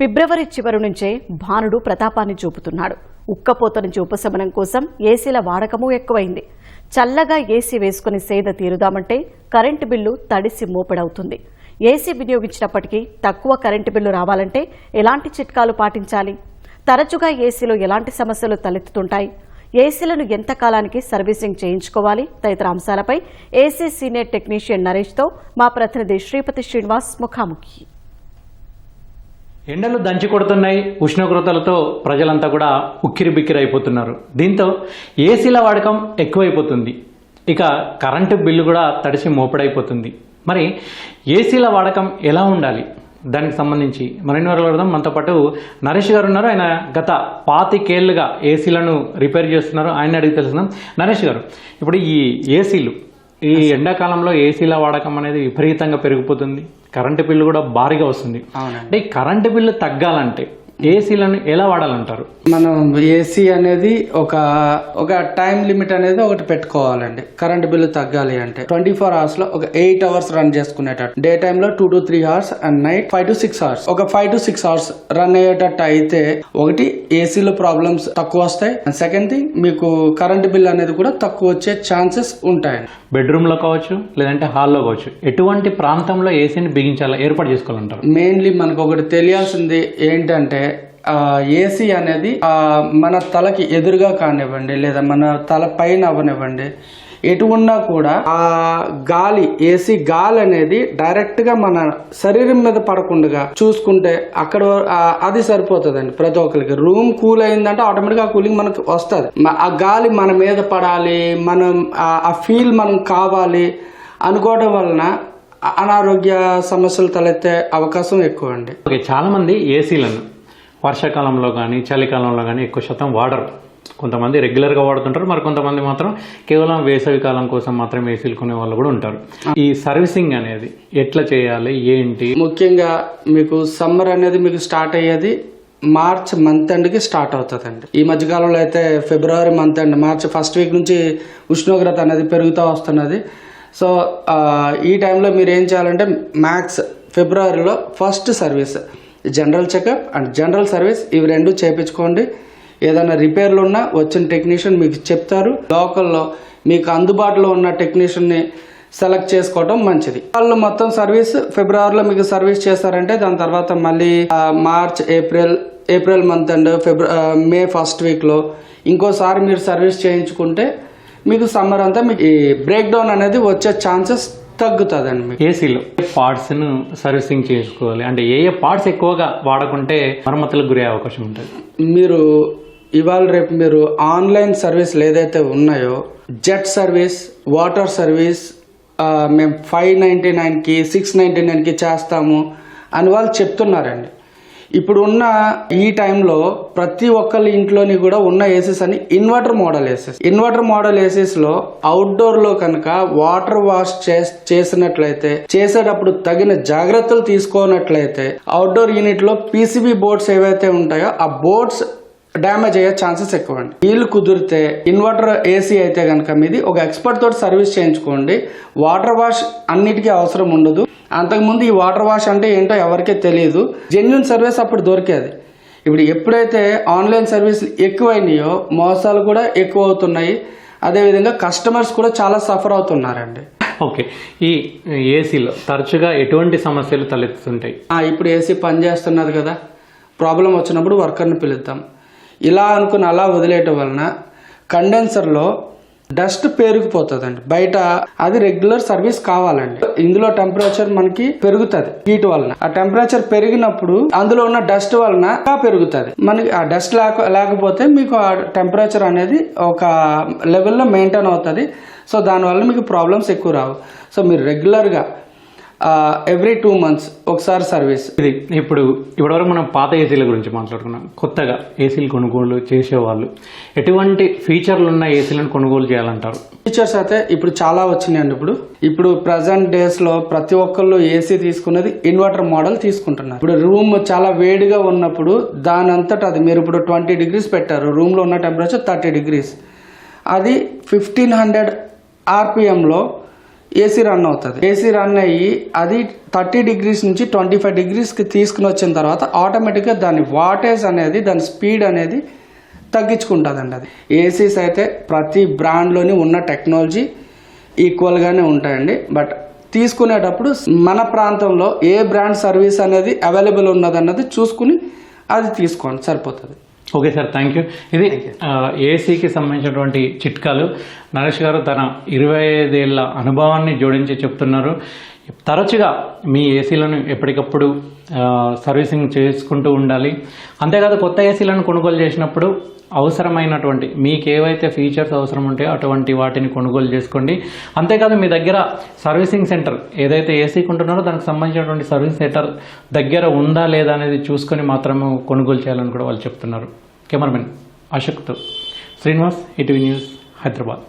ఫిబ్రవరి చివరి నుంచే భానుడు ప్రతాపాన్ని చూపుతున్నాడు. ఉక్కపోత నుంచి ఉపశమనం కోసం ఏసీల వాడకము ఎక్కువైంది. చల్లగా ఏసీ వేసుకుని సేద తీరుదామంటే కరెంటు బిల్లు తడిసి మోపెడవుతుంది. ఏసీ వినియోగించినప్పటికీ తక్కువ కరెంటు బిల్లు రావాలంటే ఎలాంటి చిట్కాలు పాటించాలి? తరచుగా ఏసీలో ఎలాంటి సమస్యలు తలెత్తుతుంటాయి? ఏసీలను ఎంత కాలానికి సర్వీసింగ్ చేయించుకోవాలి? తదితర అంశాలపై ఏసీ సీనియర్ టెక్నీషియన్ నరేష్తో మా ప్రతినిధి శ్రీపతి శ్రీనివాస్ ముఖాముఖి. ఎండలు దంచి కొడుతున్నాయి ఉష్ణోగ్రతలతో ప్రజలంతా కూడా ఉక్కిరిబిక్కిరి అయిపోతున్నారు దీంతో ఏసీల వాడకం ఎక్కువైపోతుంది. ఇక కరెంటు బిల్లు కూడా తడిసి మోపడైపోతుంది. మరి ఏసీల వాడకం ఎలా ఉండాలి? దానికి సంబంధించి మరిన్ని వరకు అర్థం మనతో పాటు నరేష్ గారు ఉన్నారు. ఆయన గత పాతికేళ్ళుగా ఏసీలను రిపేర్ చేస్తున్నారు. ఆయన అడిగి తెలుసుకుందాం. నరేష్ గారు ఇప్పుడు ఈ ఏసీలు ఈ ఎండాకాలంలో ఏసీల వాడకం అనేది విపరీతంగా పెరిగిపోతుంది. కరెంటు బిల్లు కూడా భారీగా వస్తుంది. అంటే ఈ కరెంటు బిల్లు తగ్గాలంటే ఏసీలను ఎలా వాడాలంటారు? మనం ఏసీ అనేది ఒక ఒక టైం లిమిట్ అనేది ఒకటి పెట్టుకోవాలండి. కరెంట్ బిల్లు తగ్గాలి అంటే. ట్వంటీ ఫోర్ అవర్స్లో ఒక ఎయిట్ అవర్స్ రన్ చేసుకునేటట్టు. డే టైమ్లో two to three hours and night five to six hours ఒక five to six hours run అయ్యేటట్టు అయితే ఒకటి ఏసీలో ప్రాబ్లమ్స్ తక్కువ వస్తాయి. అండ్ సెకండ్ థింగ్ మీకు కరెంట్ బిల్ అనేది కూడా తక్కువ వచ్చే ఛాన్సెస్ ఉంటాయండి. బెడ్రూమ్లో కావచ్చు లేదంటే హాల్లో కావచ్చు ఎటువంటి ప్రాంతంలో ఏసీని బిగించాలా ఏర్పాటు చేసుకోవాలంటారు? మెయిన్లీ మనకు ఒకటి తెలియాల్సింది ఏంటంటే ఏసీ అనేది మన తలకి ఎదురుగా కానివ్వండి లేదా మన తల పైన అవనివ్వండి ఎటు ఉన్నా కూడా ఆ గాలి ఏసీ గాలి అనేది డైరెక్ట్గా మన శరీరం మీద పడకుండా చూసుకుంటే అక్కడ అది సరిపోతుందండి. ప్రతి ఒక్కరికి రూమ్ కూల్ అయిందంటే ఆటోమేటిక్ ఆ కూలింగ్ మనకు వస్తుంది. ఆ గాలి మన మీద పడాలి మనం ఆ- ఫీల్ మనం కావాలి అనుకోవడం వలన అనారోగ్య సమస్యలు తలెత్తే అవకాశం ఎక్కువ అండి చాలా మంది ఏసీలను వర్షాకాలంలో కానీ చలికాలంలో కానీ ఎక్కువ శాతం వాడరు. కొంతమంది రెగ్యులర్గా వాడుతుంటారు మరి కొంతమంది మాత్రం కేవలం వేసవి కాలం కోసం మాత్రం ఏసీలు కొనే వాళ్ళు కూడా ఉంటారు. ఈ సర్వీసింగ్ అనేది ఎట్లా చేయాలి ఏంటి? ముఖ్యంగా మీకు సమ్మర్ అనేది మీకు స్టార్ట్ అయ్యేది మార్చ్ మంత్ ఎండ్కి స్టార్ట్ అవుతుందండి. ఈ మధ్యకాలంలో అయితే February month end March first week నుంచి ఉష్ణోగ్రత అనేది పెరుగుతూ వస్తున్నది. సో ఈ టైంలో మీరు ఏం చేయాలంటే మ్యాక్స్ ఫిబ్రవరిలో first service general checkup and general service ఇవి రెండు చేయించుకోండి ఏదైనా రిపేర్లు ఉన్నా వచ్చిన టెక్నీషియన్ మీకు చెప్తారు. లోకల్లో మీకు అందుబాటులో ఉన్న టెక్నీషియన్ని సెలెక్ట్ చేసుకోవడం మంచిది. వాళ్ళు మొత్తం సర్వీస్ ఫిబ్రవరిలో మీకు సర్వీస్ చేస్తారంటే దాని తర్వాత మళ్ళీ March April April month and ఫిబ్ర May first వీక్లో ఇంకోసారి మీరు సర్వీస్ చేయించుకుంటే మీకు సమ్మర్ అంతా మీకు ఈ బ్రేక్ డౌన్ అనేది వచ్చే ఛాన్సెస్ తగ్గుతుందండి మీకు. ఏసీలో పార్ట్స్ను సర్వీసింగ్ చేసుకోవాలి. అంటే ఏ ఏ పార్ట్స్ ఎక్కువగా వాడకుంటే మరమ్మతులకు గురయ్యే అవకాశం ఉంటుంది. మీరు ఇవాళ రేపు మీరు ఆన్లైన్ సర్వీస్లు ఏదైతే ఉన్నాయో జెట్ సర్వీస్ వాటర్ సర్వీస్ మేము ఫైవ్ నైంటీ నైన్కి సిక్స్ నైంటీ నైన్కి చేస్తాము అని వాళ్ళు చెప్తున్నారండి. ఇప్పుడు ఉన్న ఈ టైంలో ప్రతి ఒక్కరి ఇంట్లోని కూడా ఉన్న ఏసీస్ అని inverter model ACs inverter model ఏసీస్లో లో అవుట్డోర్లో కనుక వాటర్ వాష్ చేసినట్లయితే చేసేటప్పుడు తగిన జాగ్రత్తలు తీసుకోనట్లయితే అవుట్డోర్ యూనిట్లో పీసీబీ బోర్డ్స్ ఏవైతే ఉంటాయో ఆ బోర్డ్స్ డ్యామేజ్ అయ్యే ఛాన్సెస్ ఎక్కువ అండి వీళ్ళు కుదిరితే ఇన్వర్టర్ ఏసీ అయితే కనుక మీది ఒక ఎక్స్పర్ట్ తోటి సర్వీస్ చేయించుకోండి. వాటర్ వాష్ అన్నిటికీ అవసరం ఉండదు. అంతకుముందు ఈ వాటర్ వాష్ అంటే ఏంటో ఎవరికీ తెలియదు జెన్యున్ సర్వీస్ అప్పుడు దొరికేది. ఇప్పుడు ఎప్పుడైతే ఆన్లైన్ సర్వీస్ ఎక్కువైనాయో మోసాలు కూడా ఎక్కువ అవుతున్నాయి అదేవిధంగా కస్టమర్స్ కూడా చాలా సఫర్ అవుతున్నారండి. ఓకే. ఈ ఏసీలో తరచుగా ఎటువంటి సమస్యలు తలెత్తుతుంటాయి? ఆ, ఇప్పుడు ఏసీ పని చేస్తున్నది కదా. ప్రాబ్లం వచ్చినప్పుడు వర్కర్ని పిలుద్దాం. ఇలా అనుకుని అలా వదిలేయటం వలన కండెన్సర్లో డస్ట్ పేరుకుపోతుందండి. బయట అది రెగ్యులర్ సర్వీస్ కావాలండి. ఇందులో టెంపరేచర్ మనకి పెరుగుతుంది హీట్ వలన. ఆ టెంపరేచర్ పెరిగినప్పుడు అందులో ఉన్న డస్ట్ వలన పెరుగుతుంది. మనకి ఆ డస్ట్ లేక లేకపోతే మీకు ఆ టెంపరేచర్ అనేది ఒక లెవెల్లో మెయింటైన్ అవుతుంది. సో దానివల్ల మీకు ప్రాబ్లమ్స్ ఎక్కువ రావు. సో మీరు రెగ్యులర్గా ఎవ్రీ టూ మంత్స్ ఒకసారి సర్వీస్ ఇది ఇప్పుడు ఇప్పటివరకు మనం పాత ఏసీల గురించి మాట్లాడుకున్నాం. కొత్తగా ఏసీలు కొనుగోలు చేసేవాళ్ళు. ఎటువంటి ఫీచర్లు ఉన్న ఏసీలను కొనుగోలు చేయాలంటారు? ఫీచర్స్ అయితే ఇప్పుడు చాలా వచ్చినాయండి ఇప్పుడు. ఇప్పుడు ప్రజెంట్ డేస్లో ప్రతి ఒక్కళ్ళు ఏసీ తీసుకున్నది ఇన్వర్టర్ మోడల్ తీసుకుంటున్నారు. ఇప్పుడు రూమ్ చాలా వేడిగా ఉన్నప్పుడు దాని అంతటా అది మీరు ఇప్పుడు ట్వంటీ డిగ్రీస్ పెట్టారు. రూమ్లో ఉన్న టెంపరేచర్ థర్టీ డిగ్రీస్ అది ఫిఫ్టీన్ హండ్రెడ్ ఆర్పిఎంలో ఏసీ రన్ అవుతుంది. ఏసీ రన్ అయ్యి అది థర్టీ డిగ్రీస్ నుంచి ట్వంటీ ఫైవ్ డిగ్రీస్కి తీసుకుని వచ్చిన తర్వాత ఆటోమేటిక్గా దాని వాటేజ్ అనేది దాని స్పీడ్ అనేది తగ్గించుకుంటుందండి అది. ఏసీస్ అయితే ప్రతి బ్రాండ్లోని ఉన్న టెక్నాలజీ ఈక్వల్గానే ఉంటాయండి. బట్ తీసుకునేటప్పుడు మన ప్రాంతంలో ఏ బ్రాండ్ సర్వీస్ అనేది అవైలబుల్ ఉన్నదన్నది చూసుకుని అది తీసుకోండి సరిపోతుంది. Okay sir thank you. ఇది ఏసీకి సంబంధించినటువంటి చిట్కాలు. నరేష్ గారు తన ఇరవై ఐదేళ్ళ అనుభవాన్ని జోడించి చెప్తున్నారు. తరచుగా మీ ఏసీలను ఎప్పటికప్పుడు సర్వీసింగ్ చేసుకుంటూ ఉండాలి. అంతేకాదు కొత్త ఏసీలను కొనుగోలు చేసినప్పుడు అవసరమైనటువంటి మీకు ఏవైతే ఫీచర్స్ అవసరం ఉంటాయో అటువంటి వాటిని కొనుగోలు చేసుకోండి. అంతేకాదు మీ దగ్గర సర్వీసింగ్ సెంటర్ ఏదైతే ఏసీ కొంటున్నారో దానికి సంబంధించినటువంటి సర్వీస్ సెంటర్ దగ్గర ఉందా లేదా అనేది చూసుకొని మాత్రము కొనుగోలు చేయాలని కూడా వాళ్ళు చెప్తున్నారు. కెమెరామెన్ అశోక్తో శ్రీనివాస్ ఈటీవీ న్యూస్ హైదరాబాద్.